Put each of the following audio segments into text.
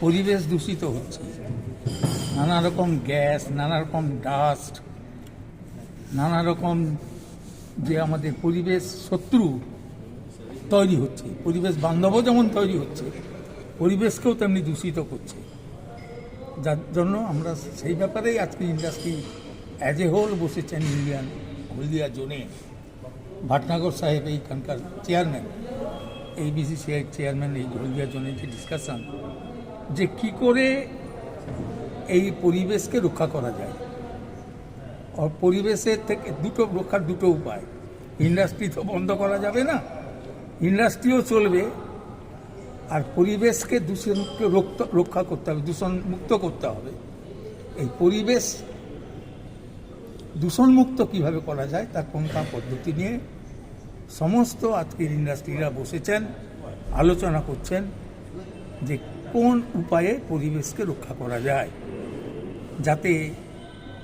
পরিবেশ দূষিত হচ্ছে। নানা রকম গ্যাস, নানা রকম ডাস্ট, নানা রকম যে আমাদের পরিবেশ শত্রু তৈরি হচ্ছে। পরিবেশ বান্ধবও যেমন তৈরি হচ্ছে, পরিবেশকেও তেমনি দূষিত করছে। যার জন্য আমরা সেই ব্যাপারেই আজকে ইন্ডাস্ট্রি অ্যাজ এ হোল বসেছেন ইন্ডিয়ান হলদিয়া জোনে। ভাটনাগর সাহেব এইখানকার চেয়ারম্যান এই বিসিসিআই চেয়ারম্যান এই হলদিয়া জোনের যে ডিসকাশন যে কি করে এই পরিবেশকে রক্ষা করা যায়। পরিবেশের থেকে দুটো রক্ষার দুটো উপায়। ইন্ডাস্ট্রি তো বন্ধ করা যাবে না, ইন্ডাস্ট্রিও চলবে। আর পরিবেশকে দূষণকে রক্ষা করতে হবে, দূষণ মুক্ত করতে হবে। এই পরিবেশ দূষণমুক্ত কীভাবে করা যায়, তার কোনটা পদ্ধতি নিয়ে সমস্ত আজকের ইন্ডাস্ট্রিরা বসেছেন, আলোচনা করছেন যে কোন উপায়ে পরিবেশকে রক্ষা করা যায়? যাতে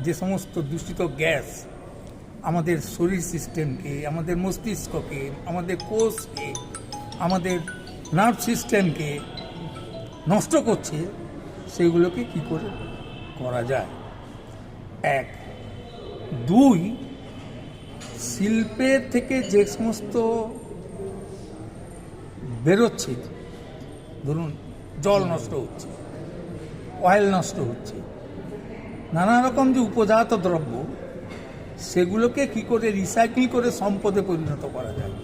যে সমস্ত দূষিত গ্যাস আমাদের শরীর সিস্টেমকে, আমাদের মস্তিষ্ককে, আমাদের কোষকে, আমাদের নার্ভ সিস্টেমকে নষ্ট করছে, সেগুলোকে কি করে করা যায়? এক। দুই, শিল্পের থেকে যে সমস্ত বেরোচ্ছে, ধরুন জল নষ্ট হচ্ছে অয়েল নষ্ট হচ্ছে। নানা রকম যে উপজাত দ্রব্য, সেগুলোকে কি করে রিসাইকেল করে সম্পদে পরিণত করা যায়?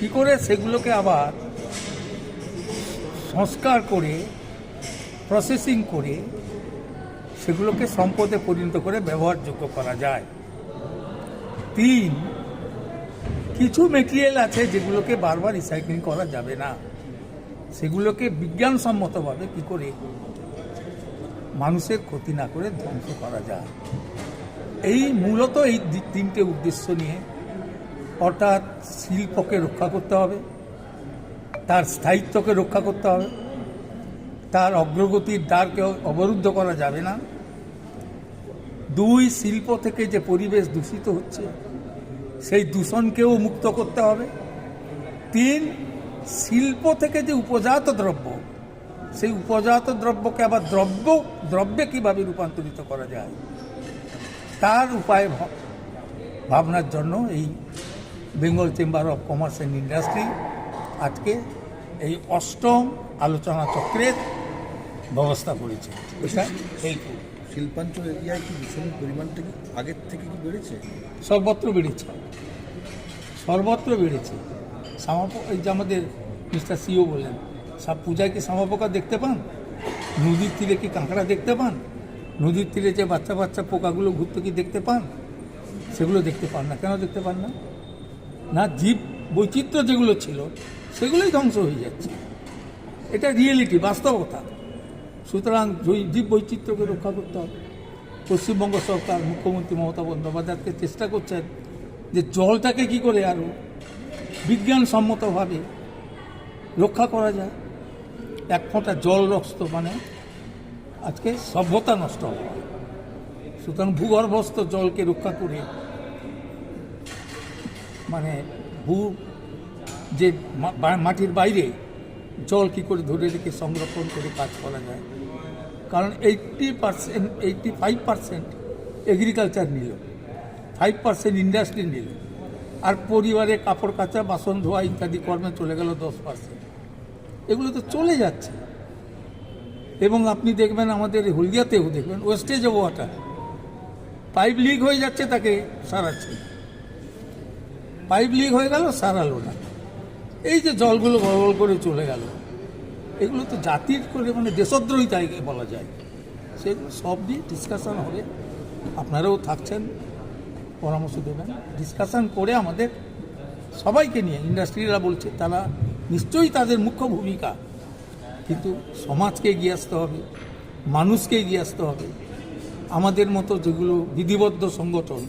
কি করে সেগুলোকে আবার সংস্কার করে প্রসেসিং করে, সেগুলোকে সম্পদে পরিণত করে ব্যবহারযোগ্য করা যায়? তিন, কিছু মেটেরিয়াল আছে যেগুলোকে বারবার রিসাইক্লিং করা যাবে না। সেগুলোকে বিজ্ঞানসম্মতভাবে কি করে মানুষের ক্ষতি না করে ধ্বংস করা যায়? এই মূলত এই তিনটে উদ্দেশ্য নিয়ে অর্থাৎ শিল্পকে রক্ষা করতে হবে, তার স্থায়িত্বকে রক্ষা করতে হবে, তার অগ্রগতির দ্বারকে অবরুদ্ধ করা যাবে না। দুই, শিল্প থেকে যে পরিবেশ দূষিত হচ্ছে, সেই দূষণকেও মুক্ত করতে হবে। তিন শিল্প থেকে যে উপজাত দ্রব্য সেই উপজাত দ্রব্যকে আবার দ্রব্য দ্রব্যে কীভাবে রূপান্তরিত করা যায়? তার উপায় ভাবনার জন্য এই Bengal chamber of commerce and industry আজকে এই অষ্টম আলোচনা চক্রের ব্যবস্থা করেছে। শিল্পাঞ্চল এরিয়ায় কি দূষণের পরিমাণটা কি আগের থেকে কি বেড়েছে? সর্বত্র বেড়েছে। সর্বত্র বেড়েছে। সামাপ এই যে আমাদের মিস্টার সিও বললেন, সব পূজায় কি সামাপোকা দেখতে পান? নদীর তীরে কি কাঁকড়া দেখতে পান? নদীর তীরে যে বাচ্চা বাচ্চা পোকাগুলো ঘুরতে কি দেখতে পান? সেগুলো দেখতে পান না। কেন দেখতে পান না? না, জীব বৈচিত্র্য যেগুলো ছিল, সেগুলোই ধ্বংস হয়ে যাচ্ছে। এটা রিয়েলিটি, বাস্তবতা। সুতরাং জীব বৈচিত্র্যকে রক্ষা করতে হবে। পশ্চিমবঙ্গ সরকার, মুখ্যমন্ত্রী মমতা বন্দ্যোপাধ্যায়কে চেষ্টা করছেন যে জলটাকে কি করে আরও বিজ্ঞানসম্মতভাবে রক্ষা করা যায়। এক ফোঁটা জল নষ্ট মানে আজকে সভ্যতা নষ্ট হওয়া। সুতরাং ভূগর্ভস্থ জলকে রক্ষা করে মানে ভূ যে মাটির বাইরে জল কি করে ধরে রেখে সংরক্ষণ করে কাজ করা যায়। কারণ eighty percent, eighty five percent agriculture নিল। ফাইভ পার্সেন্ট ইন্ডাস্ট্রি নিল। আর পরিবারে কাপড় কাচা, বাসন ধোয়া ইত্যাদি কর্মে চলে গেল দশ পার্সেন্ট। এগুলো তো চলে যাচ্ছে। এবং আপনি দেখবেন আমাদের হলদিয়াতেও দেখবেন, wastage of water. Pipe leak হয়ে যাচ্ছে তাকে সারাচ্ছে। পাইপ লিক হয়ে গেল, সারালো না। এই যে জলগুলো গড় করে চলে গেল, এগুলো তো জাতির করে মানে দেশদ্রোহী তাই বলা যায়। সেগুলো সব নিয়ে ডিসকাশন হবে। আপনারাও থাকছেন। পরামর্শ দেবেন। ডিসকাশন করে আমাদের সবাইকে নিয়ে ইন্ডাস্ট্রিরা বলছে, তারা নিশ্চয়ই তাদের মুখ্য ভূমিকা। কিন্তু সমাজকে এগিয়ে আসতে হবে, মানুষকে এগিয়ে আসতে হবে। আমাদের মতো যেগুলো বিধিবদ্ধ সংগঠন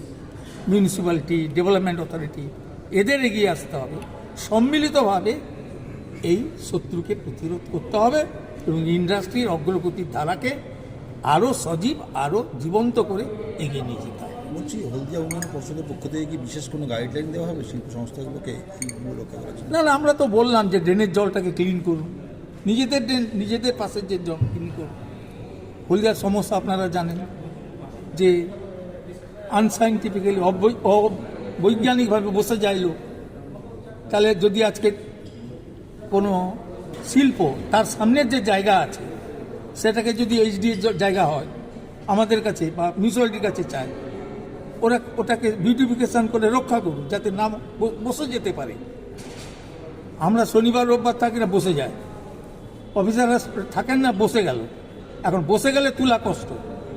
মিউনিসিপ্যালিটি ডেভেলপমেন্ট অথরিটি এদের এগিয়ে আসতে হবে। সম্মিলিতভাবে এই শত্রুকে প্রতিরোধ করতে হবে এবং ইন্ডাস্ট্রির অগ্রগতির ধারাকে আরও সজীব আরও জীবন্ত করে এগিয়ে নিয়ে যেতে হবে। বলছি, হলদিয়া উন্নয়ন পর্ষদের পক্ষ থেকে কি বিশেষ কোনো গাইডলাইন দেওয়া হবে? শিল্প সংস্থাগুলোকে না না, আমরা তো বললাম যে ড্রেনের জলটাকে ক্লিন করুন। নিজেদের ড্রেন- নিজেদের পাশের যে জল ক্লিন করুন। হলদিয়ার সমস্যা আপনারা জানেন যে আনসাইন্টিফিক্যালি অবৈজ্ঞানিকভাবে বসে যায় লোক। তাহলে যদি আজকে কোনো শিল্প তার সামনের যে জায়গা আছে, সেটাকে যদি এইচডি জায়গা হয়, আমাদের কাছে বা মিউনিসিপ্যালিটির কাছে চায় ওরা ওটাকে বিউটিফিকেশন করে রক্ষা করুক, যাতে নাম বসে যেতে পারে। আমরা শনিবার, রোববার থাকি না, বসে যায়। অফিসাররা থাকেন না, বসে গেল। এখন বসে গেলে তুলা কষ্ট।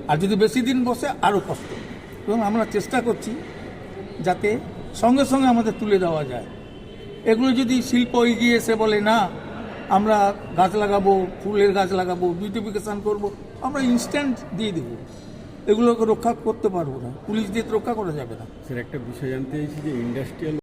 আর যদি বেশি দিন বসে আরও কষ্ট। এবং আমরা চেষ্টা করছি যাতে সঙ্গে সঙ্গে আমাদের তুলে দেওয়া যায়। এগুলো যদি শিল্প এগিয়ে এসে বলে, না, আমরা গাছ লাগাবো, ফুলের গাছ লাগাবো, বিউটিফিকেশান করব, আমরা ইনস্ট্যান্ট দিয়ে দেবো। এগুলোকে রক্ষা করতে পারব না। পুলিশ দিয়ে রক্ষা করা যাবে না। স্যার, একটা বিষয় জানতে চাইছি যে, ইন্ডাস্ট্রিয়াল